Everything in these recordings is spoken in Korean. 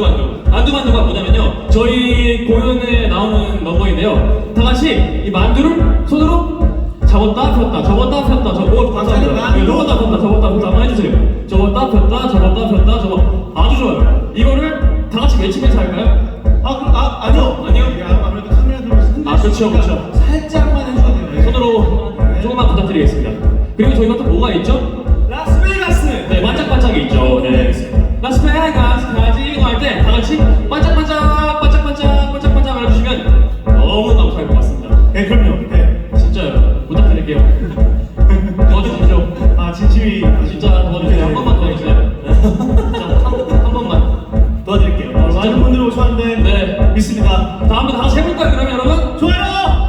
만두 만두 만두 만두가 뭐냐면요 저희 공연에 나오는 넘버인데요 다 같이 이 만두를 손으로 잡았다 폈다 접었다 폈다 박사님, 폈다 만두. 접었다 폈다 접었다 폈다 한번 해주세요 접었다 폈다 접었다 폈다 접어 아주 좋아요 이거를 다 같이 외치면서 할까요? 아, 그럼, 아, 아니요. 아니요? 예, 아무래도 카메라 흔들 아, 있으니까 그쵸. 살짝만 해줘도 돼요. 예. 손으로 조금만 부탁드리겠습니다 그리고 저희가 또 뭐가 있죠? 많은 분들이 오셨는데. 네. 믿습니다. 다음부터 다 같이 해볼까요, 그러면 여러분? 좋아요.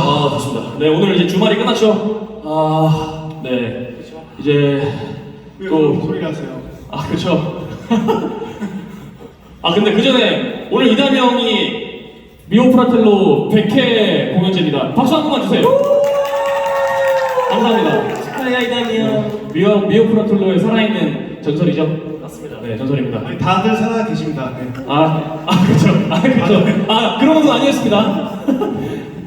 아, 좋습니다. 네, 오늘 이제 주말이 끝났죠? 아, 네. 이제 또 소리 나세요? 아, 그렇죠. 아, 근데 그 전에 오늘 이담이 형이 미오 프라텔로 100회 공연제입니다. 박수 한 번만 주세요. 감사합니다. 축하해요 이담이 형. 미오, 미오 프라텔로의 살아있는 전설이죠? 맞습니다. 네, 전설입니다. 아니, 다들 살아 계십니다. 네. 아, 아, 그렇죠. 아, 그렇죠. 아, 그런 건 아니었습니다.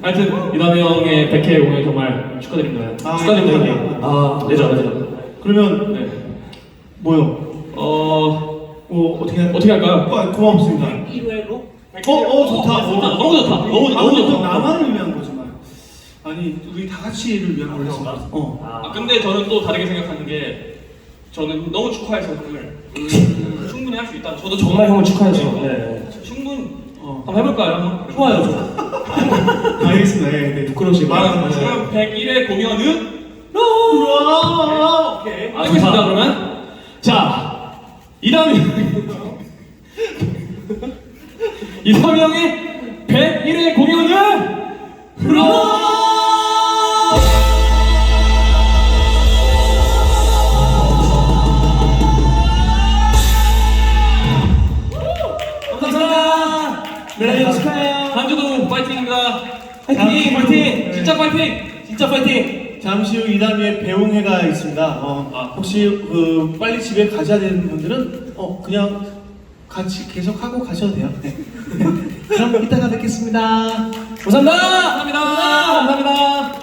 하여튼 이담이 형의 100회 공연 정말 축하드립니다. 아, 축하드립니다. 네. 형님. 아, 레전, 레전. 그러면, 네. 뭐요? 어, 어, 어떻게, 할- 어떻게 할까요? 어, 고맙습니다. 1회로 어, 어, 좋다. 아, 좋다. 너무 좋다. 너무, 너무 아무래도 좋다. 나만을 위한 거지만. 아니, 우리 다 같이를 위한 거였습니다. 어. 아, 근데 저는 또 다르게 생각하는 게 저는 너무 축하해서 형을 음, 충분히 할 수 있다. 저도 정말 형을 축하해서. 네. 충분 어. 한번 해볼까요? 좋아요 저. 알겠습니다. 네, 네. 부끄러우시 말하는 그럼 101회 공연은 우와! 오케이. 알겠습니다. 그러면 자 이담이 형의 101회 공연은 감사합니다. 네 축하해 요. 한 주도 파이팅입니다. 파이팅 파이팅. 진짜 파이팅. 진짜 파이팅. 잠시 후 이담의 배웅회가 있습니다. 어, 아. 혹시 그 빨리 집에 가셔야 되는 분들은 어, 그냥 같이 계속 하고 가셔도 돼요. 네. 그럼 이따가 뵙겠습니다. 감사합니다. 감사합니다. 감사합니다.